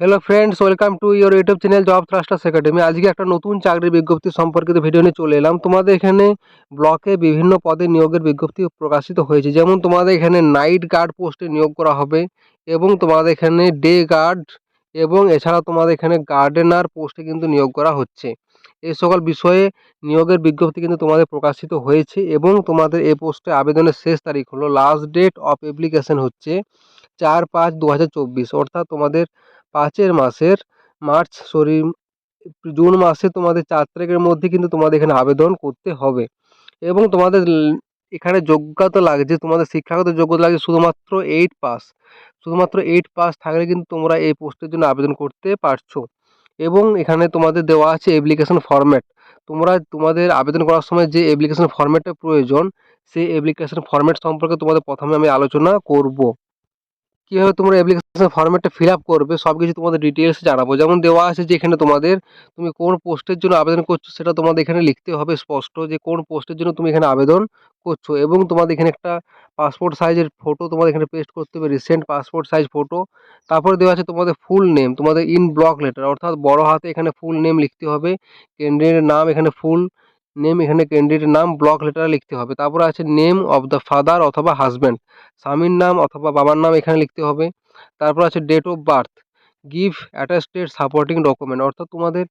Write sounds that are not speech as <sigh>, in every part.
Hello friends welcome to your YouTube channel job thrusters academy আজকে একটা নতুন চাকরির বিজ্ঞপ্তি সম্পর্কিত ভিডিও নিয়ে চলে এলাম। তোমাদের এখানে ব্লকে বিভিন্ন পদে নিয়োগের বিজ্ঞপ্তি প্রকাশিত হয়েছে। যেমন তোমাদের এখানে নাইট গার্ড পোস্টে নিয়োগ করা হবে এবং তোমাদের এখানে ডে গার্ড এবং এছাড়া তোমাদের এখানে গার্ডেনার পোস্টে কিন্তু নিয়োগ করা হচ্ছে। এই সকল বিষয়ে নিয়োগের বিজ্ঞপ্তি কিন্তু তোমাদের প্রকাশিত হয়েছে এবং তোমাদের এই পোস্টে আবেদনের শেষ তারিখ হলো লাস্ট ডেট অফ অ্যাপ্লিকেশন হচ্ছে চার পাঁচ দু অর্থাৎ তোমাদের পাঁচের মাসের মার্চ, সরি, জুন মাসে তোমাদের চার তারিখের মধ্যে কিন্তু তোমাদের এখানে আবেদন করতে হবে। এবং তোমাদের এখানে যোগ্যতা লাগছে তোমাদের শিক্ষাগত যোগ্যতা লাগছে শুধুমাত্র এইট পাস শুধুমাত্র এইট পাস থাকলে কিন্তু তোমরা এই পোস্টের জন্য আবেদন করতে পারছ। এবং এখানে তোমাদের দেওয়া আছে অ্যাপ্লিকেশন ফরম্যাট তোমরা, তোমাদের আবেদন করার সময় যে অ্যাপ্লিকেশন ফরম্যাটটা প্রয়োজন, সেই অ্যাপ্লিকেশন ফরম্যাট সম্পর্কে তোমাদের প্রথমে আমি আলোচনা করব। কীভাবে তোমরা অ্যাপ্লিকেশন ফর্মেটটা ফিল আপ করবে সব কিছু তোমাদের ডিটেলস জানাব। যেমন দেওয়া আছে যে এখানে তোমাদের তুমি কোন পোস্টের জন্য আবেদন করছ সেটা তোমাদের এখানে লিখতে হবে স্পষ্ট যে কোন পোস্টের জন্য তুমি এখানে আবেদন করছ। এবং তোমাদের এখানে একটা পাসপোর্ট সাইজের ফটো তোমাদের এখানে পেস্ট করতে হবে রিসেন্ট পাসপোর্ট সাইজ ফটো তারপরে দেওয়া আছে তোমাদের ফুল নেম তোমাদের ইন ব্লক লেটার অর্থাৎ বড় হাতে এখানে ফুল নেম লিখতে হবে ক্যান্ডিডেটের নাম এখানে ফুল নেম এখানে ক্যান্ডিডেটের নাম ব্লক লেটারে লিখতে হবে। তারপরে আছে নেম অফ দ্য ফাদার অথবা হাজব্যান্ড স্বামীর নাম অথবা বাবার নাম এখানে লিখতে হবে। তারপর আছে date of birth give attested supporting document অর্থাৎ তোমাদের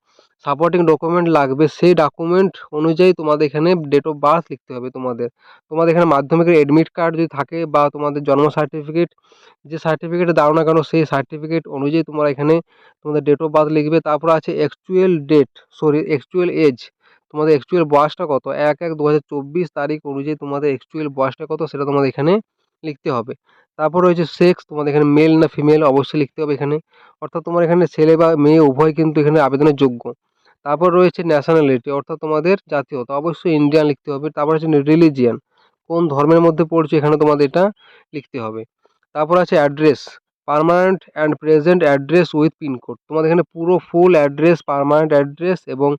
সাপোর্টিং ডকুমেন্ট লাগবে, সেই ডকুমেন্ট অনুযায়ী তোমাদের এখানে ডেট অফ বার্থ লিখতে হবে তোমাদের। তোমাদের এখানে মাধ্যমিকের অ্যাডমিট কার্ড যদি থাকে বা তোমাদের জন্ম সার্টিফিকেট যে সার্টিফিকেট দাও না কেন, সেই সার্টিফিকেট অনুযায়ী তোমরা এখানে তোমাদের ডেট অফ বার্থ লিখবে। তারপর আছে actual date sorry actual age তোমাদের অ্যাকচুয়াল বয়সটা কত? এক এক দু তারিখ অনুযায়ী তোমাদের অ্যাকচুয়াল বয়সটা কত সেটা তোমাদের এখানে লিখতে হবে। তারপর রয়েছে সেক্স তোমাদের এখানে মেল না ফিমেল অবশ্যই লিখতে হবে এখানে। অর্থাৎ তোমার এখানে ছেলে বা মেয়ে উভয় কিন্তু এখানে আবেদনের যোগ্য। তারপর রয়েছে ন্যাশনালিটি অর্থাৎ তোমাদের জাতীয়তা। অবশ্যই ইন্ডিয়ান লিখতে হবে। তারপর আছে রিলিজিয়ান কোন ধর্মের মধ্যে পড়ছে এখানে তোমাদের এটা লিখতে হবে। তারপর আছে address permanent and present address with pincode তোমাদের এখানে পুরো ফুল অ্যাড্রেস পার্মানেন্ট অ্যাড্রেস এবং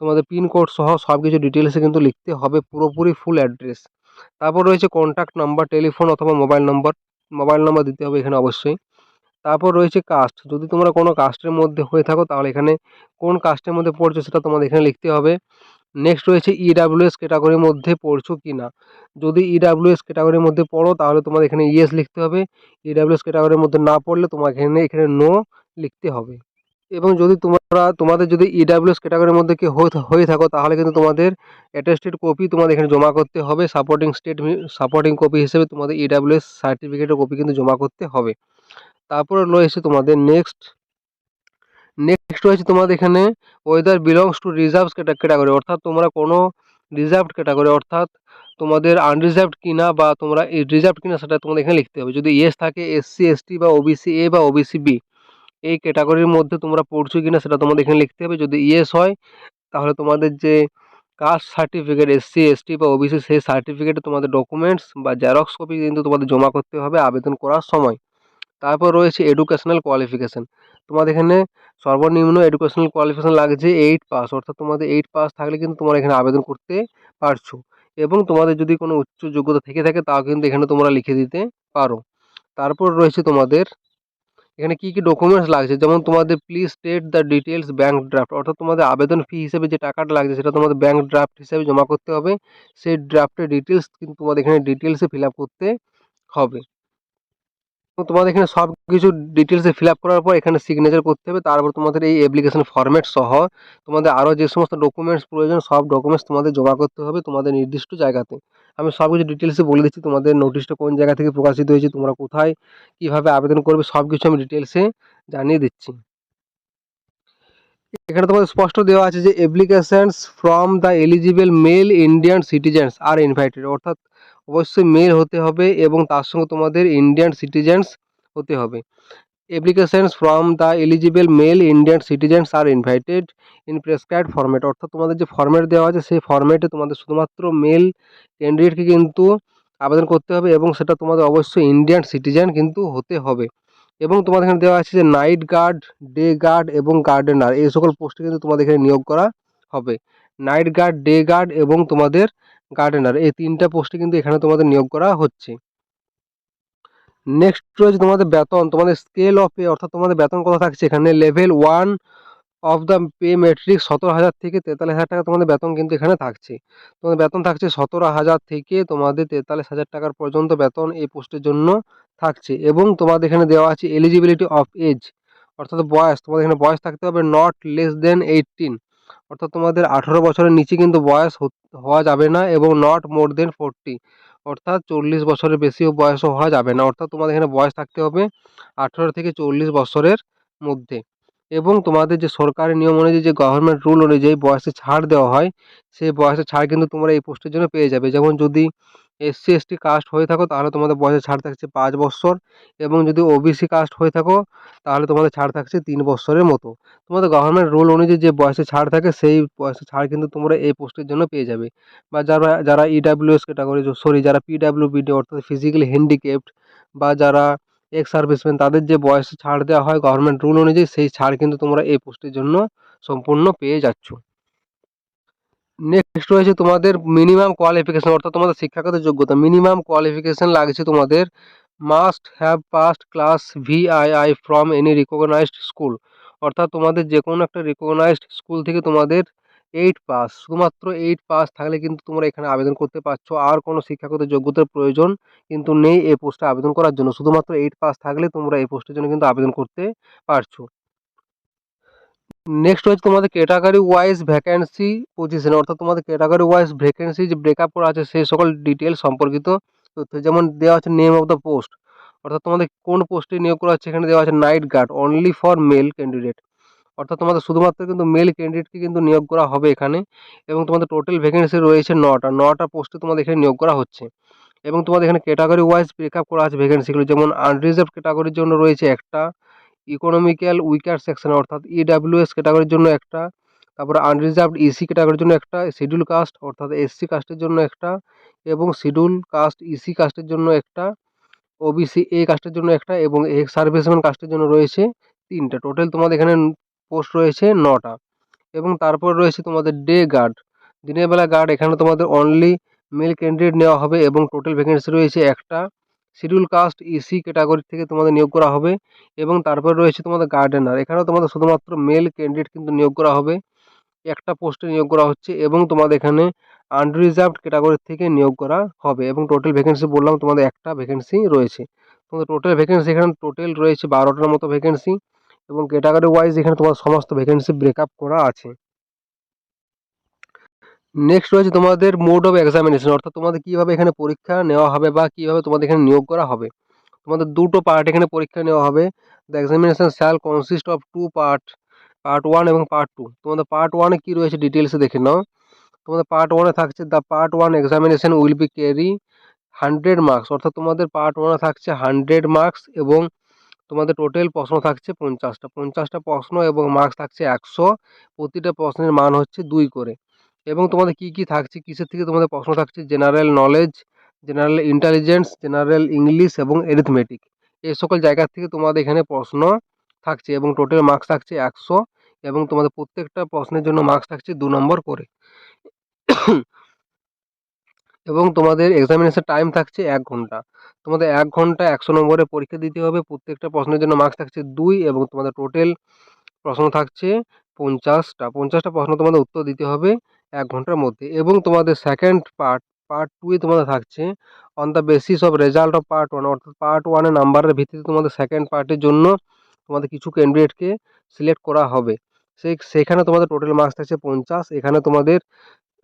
তোমাদের পিনকোড সহ সব কিছু ডিটেলসে কিন্তু লিখতে হবে পুরোপুরি ফুল অ্যাড্রেস তারপর রয়েছে কন্ট্যাক্ট নাম্বার টেলিফোন অথবা মোবাইল নম্বর মোবাইল নাম্বার দিতে হবে এখানে অবশ্যই। তারপর রয়েছে কাস্ট যদি তোমরা কোনো কাস্টের মধ্যে হয়ে থাকো, তাহলে এখানে কোন কাস্টের মধ্যে পড়ছো সেটা তোমাদের এখানে লিখতে হবে। নেক্সট রয়েছে ইডাব্লিউএস ক্যাটাগরির মধ্যে পড়ছো কি না যদি ইডাব্লিউএস ক্যাটাগরির মধ্যে পড়ো, তাহলে তোমাদের এখানে ইয়েস লিখতে হবে। ইডাব্লিউএস ক্যাটাগরির মধ্যে না পড়লে তোমাকে এখানে এখানে নো লিখতে হবে। এবং যদি তোমরা, তোমাদের যদি ইডাব্লিউএস ক্যাটাগরির মধ্যে কি হয়ে- থাকো, তাহলে কিন্তু তোমাদের অ্যাটেস্টেড কপি তোমাদের এখানে জমা করতে হবে। সাপোর্টিং স্টেট সাপোর্টিং কপি হিসেবে তোমাদের ইডাব্লিউএস সার্টিফিকেটের কপি কিন্তু জমা করতে হবে। তারপরে রয়েছে তোমাদের নেক্সট নেক্সট রয়েছে তোমাদের এখানে whether belongs to reserve category অর্থাৎ তোমরা কোনো রিজার্ভড ক্যাটাগরি অর্থাৎ তোমাদের আনরিজার্ভড কিনা বা তোমরা রিজার্ভড কিনা সেটা তোমাদের এখানে লিখতে হবে। যদি ইয়েস থাকে এসসি এসটি বা ওবিসি এ বা ওবিসি বি এই ক্যাটাগরির মধ্যে তোমরা পড়ছো কিনা সেটা তোমাদের এখানে লিখতে হবে। যদি ইয়েস হয়, তাহলে তোমাদের যে কাস্ট সার্টিফিকেট এসসি এসটি বা ওবিসি সেই সার্টিফিকেটে তোমাদের ডকুমেন্টস বা জেরক্স কপি কিন্তু তোমাদের জমা করতে হবে আবেদন করার সময়। তারপর রয়েছে এডুকেশনাল কোয়ালিফিকেশান তোমাদের এখানে সর্বনিম্ন এডুকেশনাল কোয়ালিফিকেশান লাগছে এইট পাস অর্থাৎ তোমাদের এইট পাস থাকলে কিন্তু তোমরা এখানে আবেদন করতে পারছ। এবং তোমাদের যদি কোনো উচ্চ যোগ্যতা থেকে থাকে, তাও কিন্তু এখানে তোমরা লিখে দিতে পারো। তারপর রয়েছে তোমাদের এখানে কি কি ডকুমেন্টস লাগছে? যেমন তোমাদের please state the details bank draft অর্থাৎ তোমাদের আবেদন ফি হিসেবে যে টাকাটা লাগছে সেটা তোমাদের ব্যাঙ্ক ড্রাফট হিসেবে জমা করতে হবে। সেই ড্রাফটের ডিটেলস কিন্তু তোমাদের এখানে ডিটেলসে ফিল আপ করতে হবে। তোমাদের এখানে সব কিছু ডিটেলসে ফিল আপ করার পর এখানে সিগনেচার করতে হবে। তারপর তোমাদের এই অ্যাপ্লিকেশন ফরম্যাট সহ তোমাদের আরও যে সমস্ত ডকুমেন্টস প্রয়োজন, সব ডকুমেন্টস তোমাদের জমা করতে হবে তোমাদের নির্দিষ্ট জায়গাতে। আমি সব কিছু ডিটেলসে বলে দিচ্ছি তোমাদের নোটিশটা কোন জায়গা থেকে প্রকাশিত হয়েছে, তোমরা কোথায়, কীভাবে আবেদন করবে সব কিছু আমি ডিটেলসে জানিয়ে দিচ্ছি। এখানে তোমাদের স্পষ্ট দেওয়া আছে যে applications from the eligible male Indian citizens are invited অর্থাৎ অবশ্যই মেল হতে হবে এবং তার সঙ্গে তোমাদের ইন্ডিয়ান সিটিজেন্স হতে হবে। Applications from the eligible male Indian citizens are invited in prescribe format অর্থাৎ তোমাদের যে ফরম্যাট দেওয়া আছে, সেই ফরম্যাটে তোমাদের শুধুমাত্র মেল ক্যান্ডিডেটকে কিন্তু আবেদন করতে হবে এবং সেটা তোমাদের অবশ্যই ইন্ডিয়ান সিটিজেন কিন্তু হতে হবে। এবং তোমাদের এখানে দেওয়া আছে যে নাইট গার্ড ডে গার্ড এবং গার্ডেনার এই সকল পোস্টে কিন্তু তোমাদের এখানে নিয়োগ করা হবে। নাইট গার্ড ডে গার্ড এবং তোমাদের গার্ডেনার এই তিনটা পোস্টে কিন্তু এখানে তোমাদের নিয়োগ করা হচ্ছে। নেক্সট রয়েছে তোমাদের বেতন, তোমাদের স্কেল অফ পে অর্থাৎ তোমাদের বেতন কত থাকছে এখানে? Level one of the pay matrix সতেরো হাজার থেকে তেতাল্লিশ হাজার টাকা তোমাদের বেতন কিন্তু এখানে থাকছে। তোমাদের বেতন থাকছে সতেরো হাজার থেকে তোমাদের তেতাল্লিশ হাজার টাকার পর্যন্ত বেতন এই পোস্টের জন্য থাকছে। এবং তোমাদের এখানে দেওয়া আছে এলিজিবিলিটি অফ এজ অর্থাৎ বয়স, তোমাদের এখানে বয়স থাকতে হবে নট লেস দেন এইটিন অর্থাৎ তোমাদের আঠেরো বছরের নিচে কিন্তু বয়স হওয়া যাবে না এবং নট মোর দেন ফোরটি অর্থাৎ চল্লিশ বছরের বেশিও বয়সও হওয়া যাবে না। অর্থাৎ তোমাদের এখানে বয়স থাকতে হবে আঠেরো থেকে চল্লিশ বছরের মধ্যে। এবং তোমাদের যে সরকারি নিয়ম অনুযায়ী যে গভর্নমেন্ট রুল অনুযায়ী বয়সে ছাড় দেওয়া হয়, সেই বয়সে ছাড় কিন্তু তোমরা এই পোস্টের জন্য পেয়ে যাবে। যেমন যদি এসসি এসটি কাস্ট হয়ে থাকো, তাহলে তোমাদের বয়সে ছাড় থাকছে পাঁচ বছর। এবং যদি ওবিসি কাস্ট হয়ে থাকো, তাহলে তোমাদের ছাড় থাকছে তিন বছরের মতো। তোমাদের গভর্নমেন্ট রুল অনুযায়ী যে বয়সে ছাড় থাকে, সেই বয়সে ছাড় কিন্তু তোমরা এই পোস্টের জন্য পেয়ে যাবে। বা যারা যারা ইডাব্লিউএস ক্যাটাগরি সরি যারা পিডাব্লিউবিডি অর্থাৎ ফিজিক্যালি হ্যান্ডিক্যাপড বা যারা এক্স সার্ভিসম্যান তাদের যে বয়সে ছাড় দেওয়া হয় গভর্নমেন্ট রুল অনুযায়ী, সেই ছাড় কিন্তু তোমরা এই পোস্টের জন্য সম্পূর্ণ পেয়ে যাচ্ছ। নেক্সট রয়েছে তোমাদের মিনিমাম কোয়ালিফিকেশন অর্থাৎ তোমাদের শিক্ষাগত যোগ্যতা। মিনিমাম কোয়ালিফিকেশন লাগছে তোমাদের must have passed class V I I from any recognised school অর্থাৎ তোমাদের যে কোনো একটা রিকগনাইজড স্কুল থেকে তোমাদের এইট পাস শুধুমাত্র এইট পাস থাকলে কিন্তু তোমরা এখানে আবেদন করতে পারছ। আর কোনো শিক্ষাগত যোগ্যতার প্রয়োজন কিন্তু নেই এই পোস্টে আবেদন করার জন্য। শুধুমাত্র এইট পাস থাকলে তোমরা এই পোস্টের জন্য কিন্তু আবেদন করতে পারছ। নেক্সট হচ্ছে তোমাদের ক্যাটাগরি ওয়াইজ ভ্যাকেন্সি পজিশন অর্থাৎ তোমাদের ক্যাটাগরি ওয়াইজ ভ্যাকেন্সি যে ব্রেকআপ করা আছে, সেই সকল ডিটেল সম্পর্কিত তথ্য। যেমন দেওয়া আছে নেম অফ দ্য পোস্ট অর্থাৎ তোমাদের কোন পোস্টে নিয়োগ করা হচ্ছে, এখানে দেওয়া আছে night guard only for male candidate অর্থাৎ তোমাদের শুধুমাত্র কিন্তু মেল ক্যান্ডিডেটকে কিন্তু নিয়োগ করা হবে এখানে, এবং তোমাদের টোটাল ভ্যাকেন্সি রয়েছে নটা। নটা পোস্টে তোমাদের এখানে নিয়োগ করা হচ্ছে। এবং তোমাদের এখানে ক্যাটাগরি ওয়াইজ ব্রেকআপ করা আছে ভ্যাকেন্সিগুলো যেমন আনরিজার্ভ ক্যাটাগরির জন্য রয়েছে একটা ইকোনমিক্যাল উইকার সেকশন অর্থাৎ ইডাব্লিউএস ক্যাটাগরির জন্য একটা, তারপরে আনরিজার্ভড ইসি ক্যাটাগরির জন্য একটা শিডিউল কাস্ট অর্থাৎ এসসি কাস্টের জন্য একটা, এবং শিডিউল কাস্ট ইসি কাস্টের জন্য একটা ওবিসি এ কাস্টের জন্য একটা, এবং এক্স সার্ভিসম্যান কাস্টের জন্য রয়েছে তিনটা। টোটাল তোমাদের এখানে পোস্ট রয়েছে নটা। এবং তারপর রয়েছে তোমাদের ডে গার্ড দিনের বেলা গার্ড এখানে তোমাদের অনলি মেল ক্যান্ডিডেট নেওয়া হবে, এবং টোটাল ভ্যাকেন্সি রয়েছে একটা। শিডিউল কাস্ট ইসি ক্যাটাগরি থেকে তোমাদের নিয়োগ করা হবে এবং তারপর রয়েছে তোমাদের গার্ডেনার এখানেও তোমাদের শুধুমাত্র মেল ক্যান্ডিডেট কিন্তু নিয়োগ করা হবে। একটা পোস্টে নিয়োগ করা হচ্ছে এবং তোমাদের এখানে আনরিজার্ভড ক্যাটাগরি থেকে নিয়োগ করা হবে এবং টোটাল ভ্যাকেন্সি বললাম তোমাদের একটা ভ্যাকেন্সি রয়েছে। তোমাদের টোটাল ভ্যাকেন্সি এখানে টোটাল রয়েছে বারোটার মতো ভ্যাকেন্সি এবং ক্যাটাগরি ওয়াইজ এখানে তোমার সমস্ত ভ্যাকেন্সি ব্রেকআপ করা আছে। নেক্সট রয়েছে তোমাদের মোড অফ এক্সামিনেশন অর্থাৎ তোমাদের কীভাবে এখানে পরীক্ষা নেওয়া হবে বা কীভাবে তোমাদের এখানে নিয়োগ করা হবে। তোমাদের দুটো পার্ট এখানে পরীক্ষা নেওয়া হবে। The examination shall consist of two part part one এবং পার্ট টু তোমাদের পার্ট ওয়ানে কী রয়েছে ডিটেলসে দেখে নাও। তোমাদের পার্ট ওয়ানে থাকছে the part one examination will be carry hundred marks অর্থাৎ তোমাদের পার্ট ওয়ানে থাকছে হান্ড্রেড মার্কস এবং তোমাদের টোটাল প্রশ্ন থাকছে পঞ্চাশটা। পঞ্চাশটা প্রশ্ন এবং মার্কস থাকছে একশো। প্রতিটা প্রশ্নের মান হচ্ছে দুই করে। এবং তোমাদের কী কী থাকছে, কিসের থেকে তোমাদের প্রশ্ন থাকছে? General knowledge general intelligence general English এবং এরিথমেটিক এই সকল জায়গা থেকে তোমাদের এখানে প্রশ্ন থাকছে এবং টোটাল মার্কস থাকছে একশো এবং তোমাদের প্রত্যেকটা প্রশ্নের জন্য মার্কস থাকছে দু নম্বর করে। এবং তোমাদের এক্সামিনেশন টাইম থাকছে এক ঘণ্টা। তোমাদের এক ঘণ্টা একশো নম্বরে পরীক্ষা দিতে হবে, প্রত্যেকটা প্রশ্নের জন্য মার্কস থাকছে দুই এবং তোমাদের টোটাল প্রশ্ন থাকছে পঞ্চাশটা। পঞ্চাশটা প্রশ্ন তোমাদের উত্তর দিতে হবে। এক ঘণ্টার মধ্যে এবং তোমাদের সেকেন্ড পার্ট পার্ট টুয়ে তোমাদের থাকছে on the basis of result of part one অর্থাৎ পার্ট ওয়ানের নাম্বারের ভিত্তিতে তোমাদের সেকেন্ড পার্টের জন্য তোমাদের কিছু ক্যান্ডিডেটকে সিলেক্ট করা হবে। সেই, সেখানে তোমাদের টোটাল মার্কস থাকছে পঞ্চাশ, এখানে তোমাদের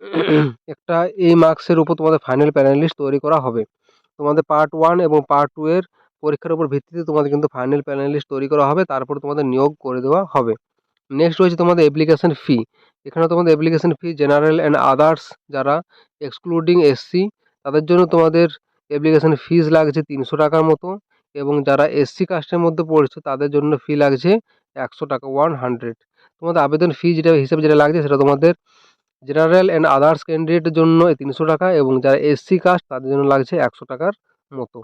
<clears throat> একটা এই মার্কসের উপর তোমাদের ফাইনাল প্যানেলিস্ট তৈরি করা হবে। তোমাদের পার্ট ওয়ান এবং পার্ট টু এর পরীক্ষার উপর ভিত্তিতে তোমাদের কিন্তু ফাইনাল প্যানেলিস্ট তৈরি করা হবে, তারপর তোমাদের নিয়োগ করে দেওয়া হবে। নেক্সট রয়েছে তোমাদের অ্যাপ্লিকেশন ফি এখানে তোমাদের application fee general and others যারা এক্সক্লুডিং এসসি তাদের জন্য তোমাদের অ্যাপ্লিকেশন ফিজ লাগছে তিনশো টাকার মতো এবং যারা এসসি কাস্টের মধ্যে পড়ছে, তাদের জন্য ফি লাগছে একশো টাকা ওয়ান হান্ড্রেড তোমাদের আবেদন ফি যেটা, হিসাবে যেটা লাগছে, সেটা তোমাদের জেনারেল অ্যান্ড আদার্স ক্যান্ডিডেটের জন্য তিনশো টাকা এবং যারা এসসি কাস্ট তাদের জন্য লাগছে একশো টাকার মতো।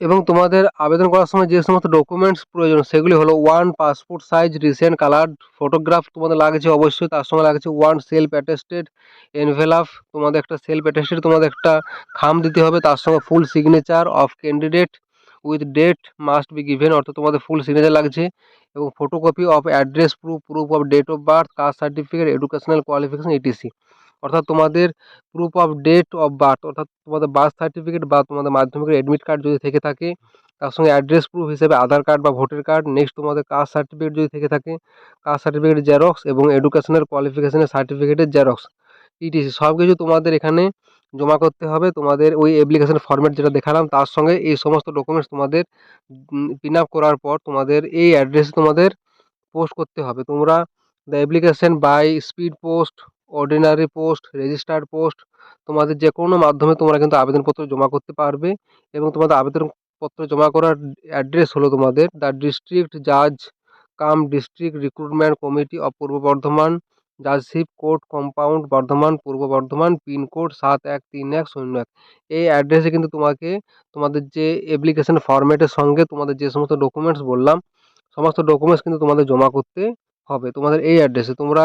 এবং তোমাদের আবেদন করার সময় যে সমস্ত ডকুমেন্টস প্রয়োজন, সেগুলি হলো one passport size recent colour photograph তোমাদের লাগছে অবশ্যই, তার সঙ্গে লাগছে ওয়ান সেলফ অ্যাটেস্টেড এনভেলাপ তোমাদের একটা সেলফ অ্যাটেস্টেড তোমাদের একটা খাম দিতে হবে, তার সঙ্গে full signature of candidate with date must be given অর্থাৎ তোমাদের ফুল সিগনেচার লাগছে, এবং photocopy of address proof proof of date of birth caste certificate educational qualification ETC অর্থাৎ তোমাদের proof of date of birth অর্থাৎ তোমাদের বার্থ সার্টিফিকেট বা তোমাদের মাধ্যমিকের অ্যাডমিট কার্ড যদি থেকে থাকে, তার সঙ্গে অ্যাড্রেস প্রুফ হিসেবে আধার কার্ড বা ভোটার কার্ড নেক্সট তোমাদের কাস্ট সার্টিফিকেট যদি থেকে থাকে কাস্ট সার্টিফিকেট জেরক্স এবং এডুকেশনের কোয়ালিফিকেশনের সার্টিফিকেটের জেরক্স ইটিসি সব কিছু তোমাদের এখানে জমা করতে হবে। তোমাদের ওই অ্যাপ্লিকেশন ফর্ম্যাট যেটা দেখালাম, তার সঙ্গে এই সমস্ত ডকুমেন্টস তোমাদের পিন আপ করার পর তোমাদের এই অ্যাড্রেসে তোমাদের পোস্ট করতে হবে। তোমরা the application by speed post ordinary post registered post তোমাদের যে কোনো মাধ্যমে তোমরা কিন্তু আবেদনপত্র জমা করতে পারবে এবং তোমাদের আবেদনপত্র জমা করার অ্যাড্রেস হলো তোমাদের দ্য ডিস্ট্রিক্ট জাজ cum district recruitment committee of Purba Bardhaman judgeship court compound Bardhaman, Purba Bardhaman pincode সাত এক তিন এক শূন্য এক। এই অ্যাড্রেসে কিন্তু তোমাকে তোমাদের যে অ্যাপ্লিকেশন ফর্ম্যাটের সঙ্গে তোমাদের যে সমস্ত ডকুমেন্টস বললাম, সমস্ত ডকুমেন্টস কিন্তু তোমাদের জমা করতে হবে। তোমাদের এই অ্যাড্রেসে তোমরা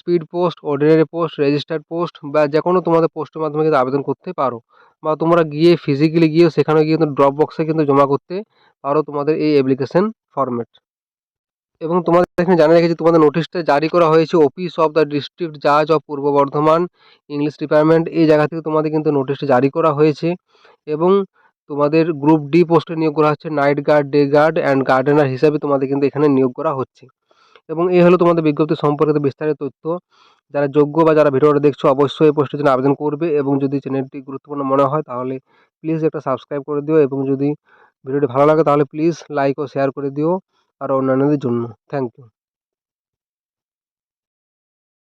speed post ordinary post registered post বা যে কোনো তোমাদের পোস্টের মাধ্যমে কিন্তু আবেদন করতে পারো। বা তোমরা গিয়ে ফিজিক্যালি গিয়েও সেখানে গিয়ে কিন্তু ড্রপ বক্সে কিন্তু জমা করতে পারো তোমাদের এই অ্যাপ্লিকেশন ফর্ম্যাট এবং তোমাদের এখানে জানা রেখেছি, তোমাদের নোটিশটা জারি করা হয়েছে অফিস অফ দ্য ডিস্ট্রিক্ট জাজ of Purba Bardhaman English department এই জায়গা থেকে তোমাদের কিন্তু নোটিশটা জারি করা হয়েছে। এবং তোমাদের গ্রুপ ডি পোস্টে নিয়োগ করা হচ্ছে night guard day guard and gardener হিসাবে তোমাদের কিন্তু এখানে নিয়োগ করা হচ্ছে। এবং এই হলো তোমাদের বিজ্ঞপ্তি সম্পর্কিত বিস্তারিত তথ্য। যারা যোগ্য বা যারা ভিডিওটা দেখছ, অবশ্যই এই পোস্টের জন্য আবেদন করবে এবং যদি চ্যানেলটি গুরুত্বপূর্ণ মনে হয়, তাহলে প্লিজ একটা সাবস্ক্রাইব করে দিও এবং যদি ভিডিওটি ভালো লাগে, তাহলে প্লিজ লাইক ও শেয়ার করে দিও, আর অন্যান্যদের জন্য। Thank you.